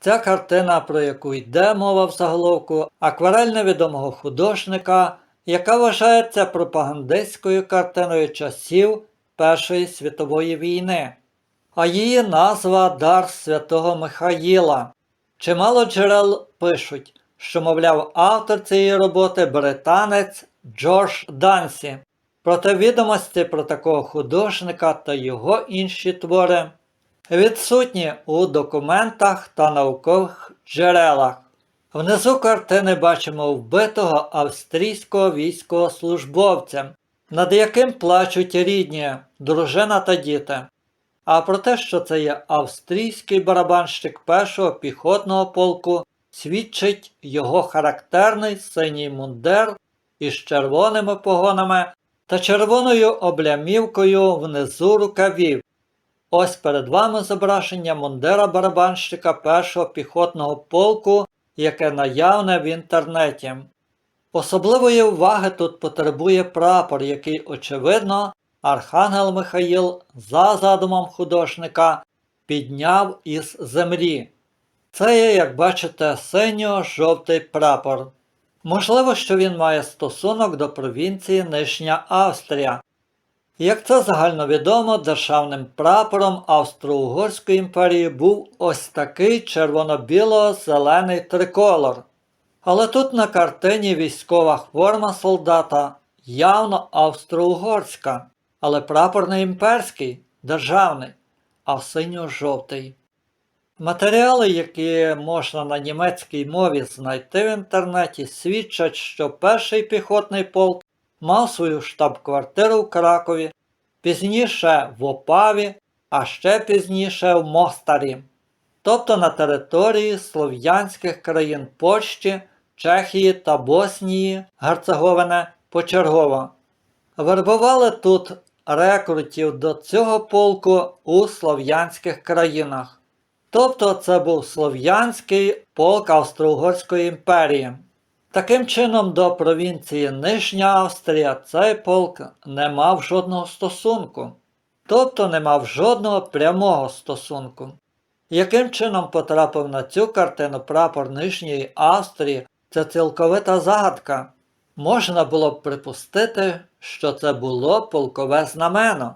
Ця картина, про яку йде мова в заголовку, акварель невідомого художника, яка вважається пропагандистською картиною часів Першої світової війни, а її назва Дар святого Михаїла. Чимало джерел пишуть, що, мовляв, автор цієї роботи британець Джордж Дансі. Проте відомості про такого художника та його інші твори відсутні у документах та наукових джерелах. Внизу картини бачимо вбитого австрійського військовослужбовця, над яким плачуть рідні, дружина та діти. А про те, що це є австрійський барабанщик першого піхотного полку, свідчить його характерний синій мундир із червоними погонами та червоною облямівкою внизу рукавів. Ось перед вами зображення мундира барабанщика першого піхотного полку, яке наявне в інтернеті. Особливої уваги тут потребує прапор, який, очевидно, Архангел Михаїл за задумом художника підняв із землі. Це є, як бачите, синьо-жовтий прапор. Можливо, що він має стосунок до провінції Нижня Австрія. Як це загальновідомо, державним прапором Австро-Угорської імперії був ось такий червоно-біло-зелений триколор. Але тут на картині військова форма солдата явно австро-угорська, але прапор не імперський, державний, а синьо-жовтий. Матеріали, які можна на німецькій мові знайти в інтернеті, свідчать, що перший піхотний полк мав свою штаб-квартиру в Кракові, пізніше в Опаві, а ще пізніше в Мостарі, тобто на території слов'янських країн Польщі, Чехії та Боснії Герцеговини почергово. Вербували тут рекрутів до цього полку у слов'янських країнах. Тобто це був слов'янський полк Австро-Угорської імперії. Таким чином, до провінції Нижня Австрія цей полк не мав жодного стосунку, тобто не мав жодного прямого стосунку. Яким чином потрапив на цю картину прапор Нижньої Австрії, це цілковита загадка. Можна було б припустити, що це було полкове знамено.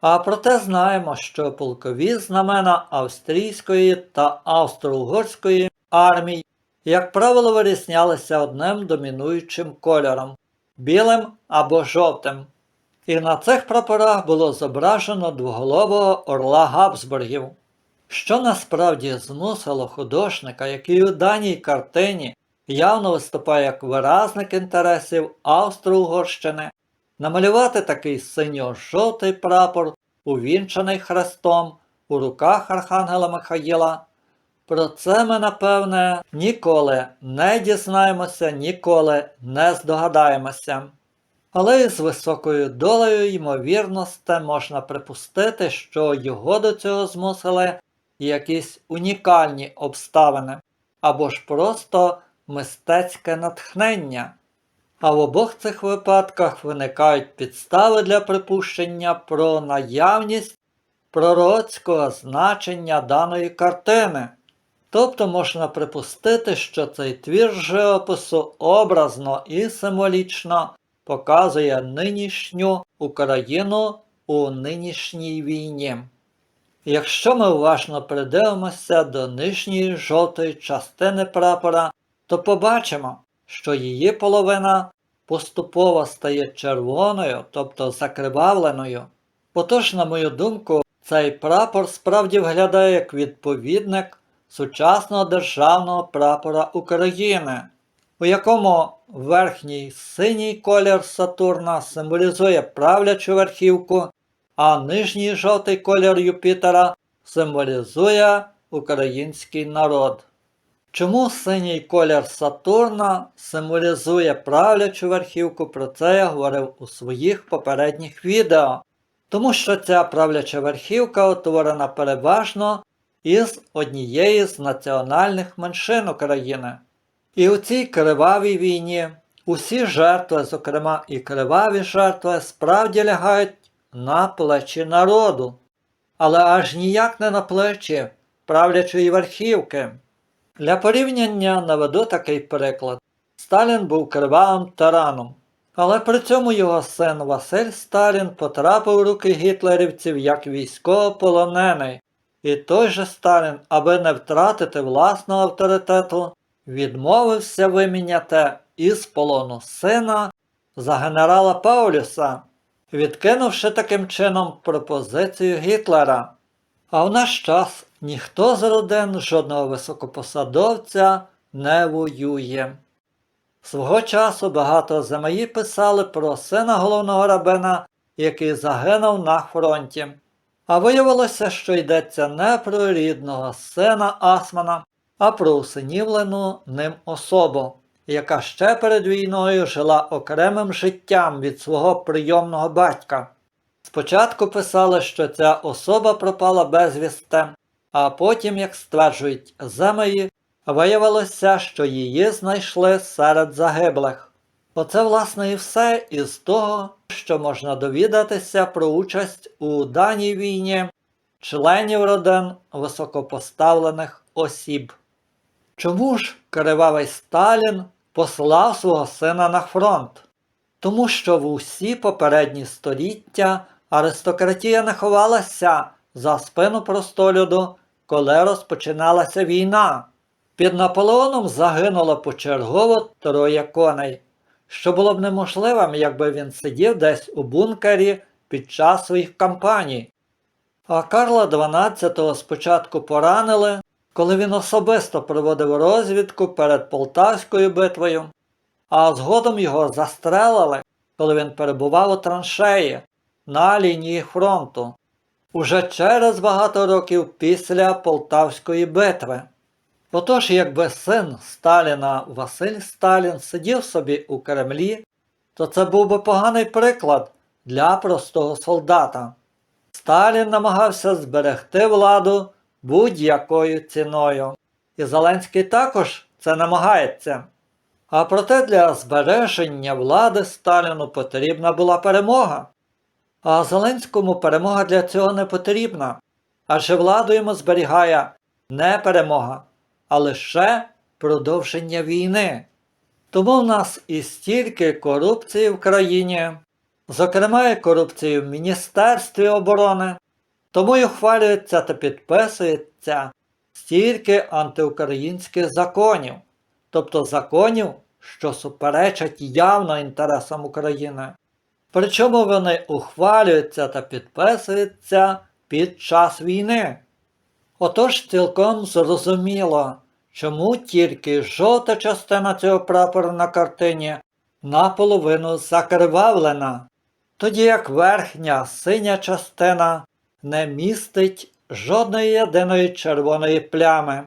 А проте знаємо, що полкові знамена австрійської та австро-угорської армій, як правило, вирізнялися одним домінуючим кольором білим або жовтим. І на цих прапорах було зображено двоголового орла Габсбургів, що насправді змусило художника, який у даній картині явно виступає як виразник інтересів Австро-Угорщини, намалювати такий синьо-жовтий прапор, увінчаний хрестом у руках Архангела Михаїла. Про це ми, напевне, ніколи не дізнаємося, ніколи не здогадаємося. Але із високою долею ймовірності можна припустити, що його до цього змусили якісь унікальні обставини або ж просто мистецьке натхнення. А в обох цих випадках виникають підстави для припущення про наявність пророцького значення даної картини. Тобто можна припустити, що цей твір живопису образно і символічно показує нинішню Україну у нинішній війні. Якщо ми уважно придивимося до нижньої жовтої частини прапора, то побачимо, що її половина поступово стає червоною, тобто закривавленою. Отож, на мою думку, цей прапор справді виглядає як відповідник сучасного державного прапора України, у якому верхній синій колір Сатурна символізує правлячу верхівку, а нижній жовтий колір Юпітера символізує український народ. Чому синій колір Сатурна символізує правлячу верхівку, про це я говорив у своїх попередніх відео. Тому що ця правляча верхівка утворена переважно із однієї з національних меншин України. І у цій кривавій війні усі жертви, зокрема і криваві жертви, справді лягають на плечі народу, але аж ніяк не на плечі правлячої верхівки. Для порівняння наведу такий приклад. Сталін був кривавим тираном, але при цьому його син Василь Сталін потрапив у руки гітлерівців як військовополонений. І той же Сталін, аби не втратити власного авторитету, відмовився виміняти із полону сина за генерала Паулюса, відкинувши таким чином пропозицію Гітлера. А в наш час ніхто з родин жодного високопосадовця не воює. Свого часу багато ЗМІ писали про сина головного рабина, який загинув на фронті. А виявилося, що йдеться не про рідного сина Асмана, а про усинівлену ним особу, яка ще перед війною жила окремим життям від свого прийомного батька. Спочатку писали, що ця особа пропала безвісте, а потім, як стверджують ЗМІ, виявилося, що її знайшли серед загиблих. Оце, власне, і все із того, що можна довідатися про участь у даній війні членів родин високопоставлених осіб. Чому ж кривавий Сталін послав свого сина на фронт? Тому що в усі попередні століття аристократія не ховалася за спину простолюду, коли розпочиналася війна. Під Наполеоном загинуло почергово троє коней, що було б неможливим, якби він сидів десь у бункері під час своїх кампаній. А Карла XII спочатку поранили, коли він особисто проводив розвідку перед Полтавською битвою, а згодом його застрелили, коли він перебував у траншеї на лінії фронту, уже через багато років після Полтавської битви. Отож, якби син Сталіна Василь Сталін сидів собі у Кремлі, то це був би поганий приклад для простого солдата. Сталін намагався зберегти владу будь-якою ціною. І Зеленський також це намагається. А проте для збереження влади Сталіну потрібна була перемога. А Зеленському перемога для цього не потрібна, адже владу йому зберігає не перемога, а лише продовження війни. Тому в нас і стільки корупції в країні, зокрема і корупції в Міністерстві оборони, тому й ухвалюється та підписується стільки антиукраїнських законів, тобто законів, що суперечать явно інтересам України. Причому вони ухвалюються та підписуються під час війни. Отож цілком зрозуміло, чому тільки жовта частина цього прапора на картині наполовину закривавлена, тоді як верхня синя частина не містить жодної єдиної червоної плями.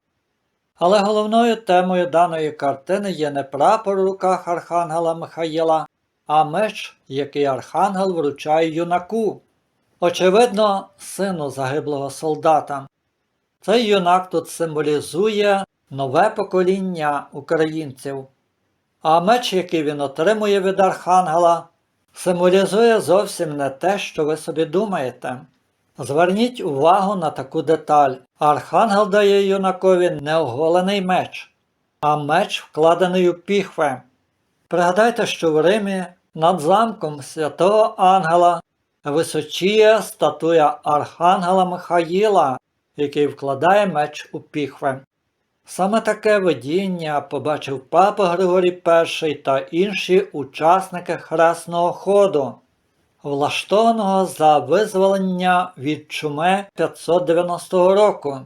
Але головною темою даної картини є не прапор у руках Архангела Михаїла, а меч, який Архангел вручає юнаку. Очевидно, сину загиблого солдата. Цей юнак тут символізує нове покоління українців. А меч, який він отримує від Архангела, символізує зовсім не те, що ви собі думаєте. Зверніть увагу на таку деталь. Архангел дає юнакові не оголений меч, а меч, вкладений у піхве. Пригадайте, що в Римі над замком святого Ангела височіє статуя Архангела Михаїла, який вкладає меч у піхве. Саме таке видіння побачив папа Григорій І та інші учасники хресного ходу, влаштованого за визволення від чуми 590 року.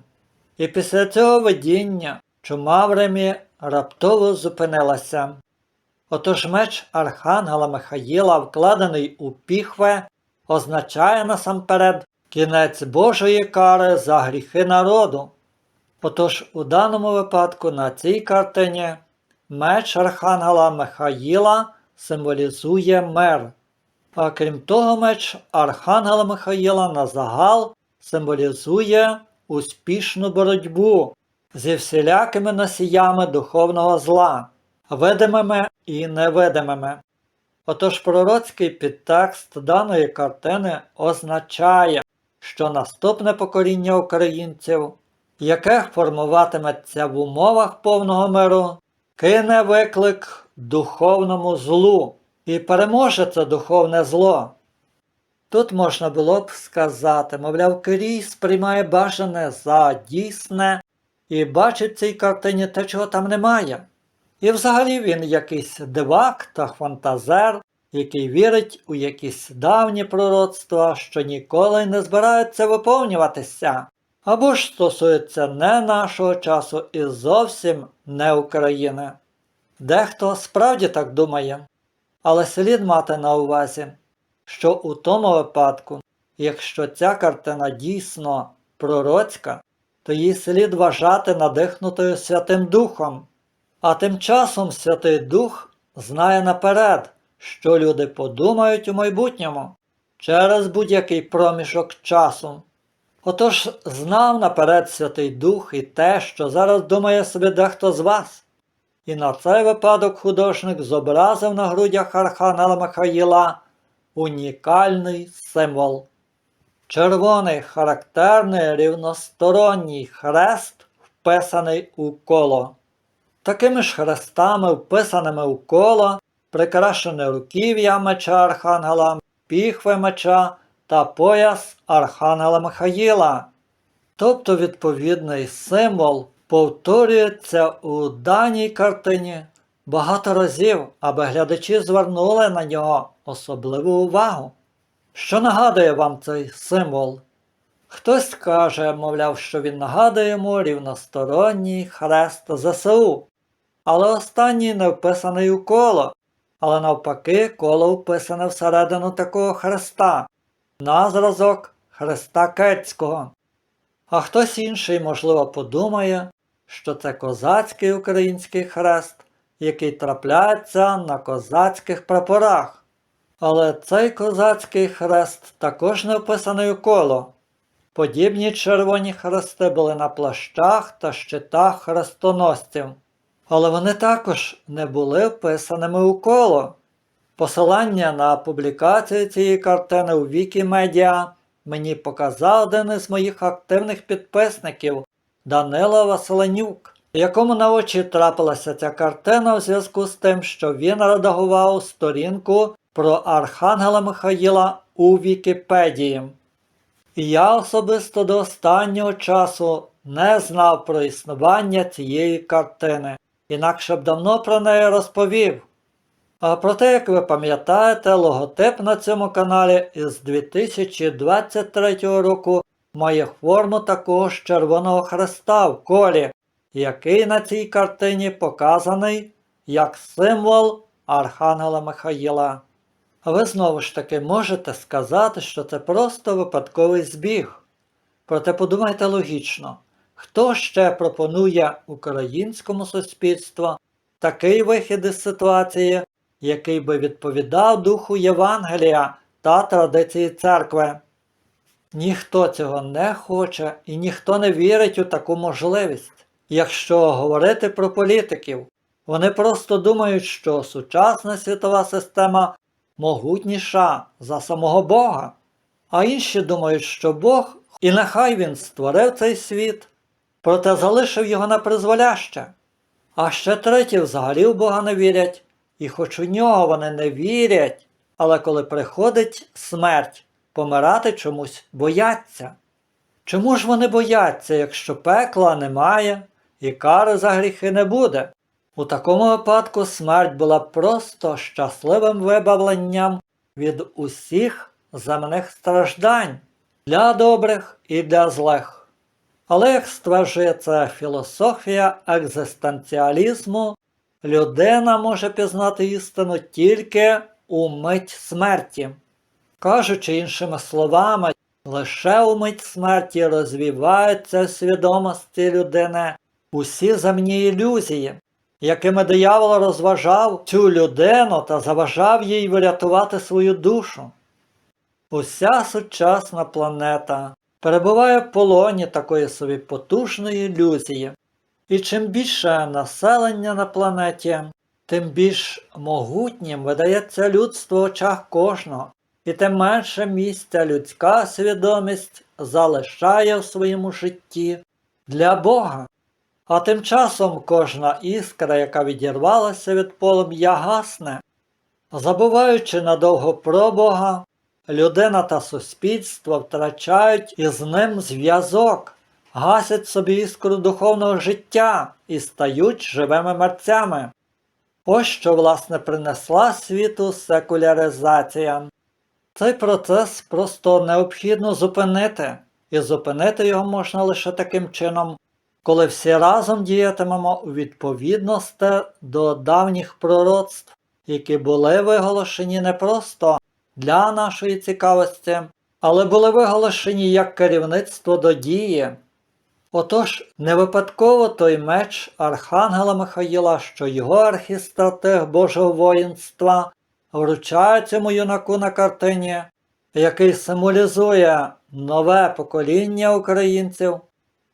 І після цього видіння чума в Римі раптово зупинилася. Отож меч Архангела Михаїла, вкладений у піхве, означає насамперед кінець Божої кари за гріхи народу. Отож у даному випадку на цій картині меч Архангела Михаїла символізує мир. А крім того, меч Архангела Михаїла на загал символізує успішну боротьбу зі всілякими носіями духовного зла, видимими і невидимими. Отож пророцький підтекст даної картини означає, що наступне покоління українців яке формуватиметься в умовах повного миру, кине виклик духовному злу і переможе це духовне зло. Тут можна було б сказати, мовляв, Кирій сприймає бажане за дійсне і бачить в цій картині те, чого там немає. І взагалі він якийсь дивак та фантазер, який вірить у якісь давні пророцтва, що ніколи не збираються виповнюватися, або ж стосуються не нашого часу і зовсім не України. Дехто справді так думає, але слід мати на увазі, що у тому випадку, якщо ця картина дійсно пророцька, то її слід вважати надихнутою Святим Духом. А тим часом Святий Дух знає наперед, що люди подумають у майбутньому через будь-який проміжок часу. Отож знав наперед Святий Дух і те, що зараз думає собі дехто з вас. І на цей випадок художник зобразив на грудях Архангела Михаїла унікальний символ. Червоний характерний рівносторонній хрест, вписаний у коло. Такими ж хрестами, вписаними у коло, прикрашене руків'я меча Архангела, піхви меча та пояс Архангела Михаїла. Тобто відповідний символ повторюється у даній картині багато разів, аби глядачі звернули на нього особливу увагу. Що нагадує вам цей символ? Хтось скаже, мовляв, що він нагадує йому рівносторонній хрест ЗСУ, але останній не вписаний у коло, але навпаки, коло вписане всередину такого хреста, на зразок хреста Кецького. А хтось інший, можливо, подумає, що це козацький український хрест, який трапляється на козацьких прапорах. Але цей козацький хрест також не вписаний у коло. Подібні червоні хрести були на плащах та щитах хрестоносців, але вони також не були вписаними у коло. Посилання на публікацію цієї картини у Вікімедіа мені показав один із моїх активних підписників Данила Василенюк, якому на очі трапилася ця картина у зв'язку з тим, що він редагував сторінку про Архангела Михаїла у Вікіпедії. І я особисто до останнього часу не знав про існування цієї картини, інакше б давно про неї розповів. А проте, як ви пам'ятаєте, логотип на цьому каналі із 2023 року має форму такого ж червоного хреста в колі, який на цій картині показаний як символ Архангела Михаїла. Ви знову ж таки можете сказати, що це просто випадковий збіг. Проте подумайте логічно, хто ще пропонує українському суспільству такий вихід із ситуації, який би відповідав духу Євангелія та традиції церкви? Ніхто цього не хоче і ніхто не вірить у таку можливість. Якщо говорити про політиків, вони просто думають, що сучасна світова система могутніша за самого Бога. А інші думають, що Бог, і нехай він створив цей світ, проте залишив його на призволяще. А ще треті взагалі в Бога не вірять, і хоч у нього вони не вірять, але коли приходить смерть, помирати чомусь бояться. Чому ж вони бояться, якщо пекла немає і кари за гріхи не буде? У такому випадку смерть була просто щасливим вибавленням від усіх земних страждань для добрих і для злих. Але, як стверджує це філософія екзистенціалізму, людина може пізнати істину тільки у мить смерті. Кажучи іншими словами, лише у мить смерті розвиваються в свідомості людини усі земні ілюзії, якими диявол розважав цю людину та заважав їй врятувати свою душу. Уся сучасна планета перебуває в полоні такої собі потужної ілюзії, і чим більше населення на планеті, тим більш могутнім видається людство в очах кожного, і тим менше місця людська свідомість залишає в своєму житті для Бога. А тим часом кожна іскра, яка відірвалася від полум'я, гасне. Забуваючи надовго про Бога, людина та суспільство втрачають із ним зв'язок, гасять собі іскру духовного життя і стають живими мерцями. Ось що, власне, принесла світу секуляризація. Цей процес просто необхідно зупинити, і зупинити його можна лише таким чином, коли всі разом діятимемо у відповідності до давніх пророцтв, які були виголошені не просто для нашої цікавості, але були виголошені як керівництво до дії. Отож, не випадково той меч Архангела Михаїла, що його архістратег Божого воїнства вручає цьому юнаку на картині, який символізує нове покоління українців.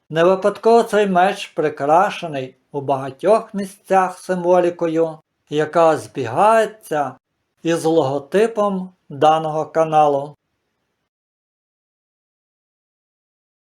Не випадково цей меч прикрашений у багатьох місцях символікою, яка збігається із логотипом даного каналу.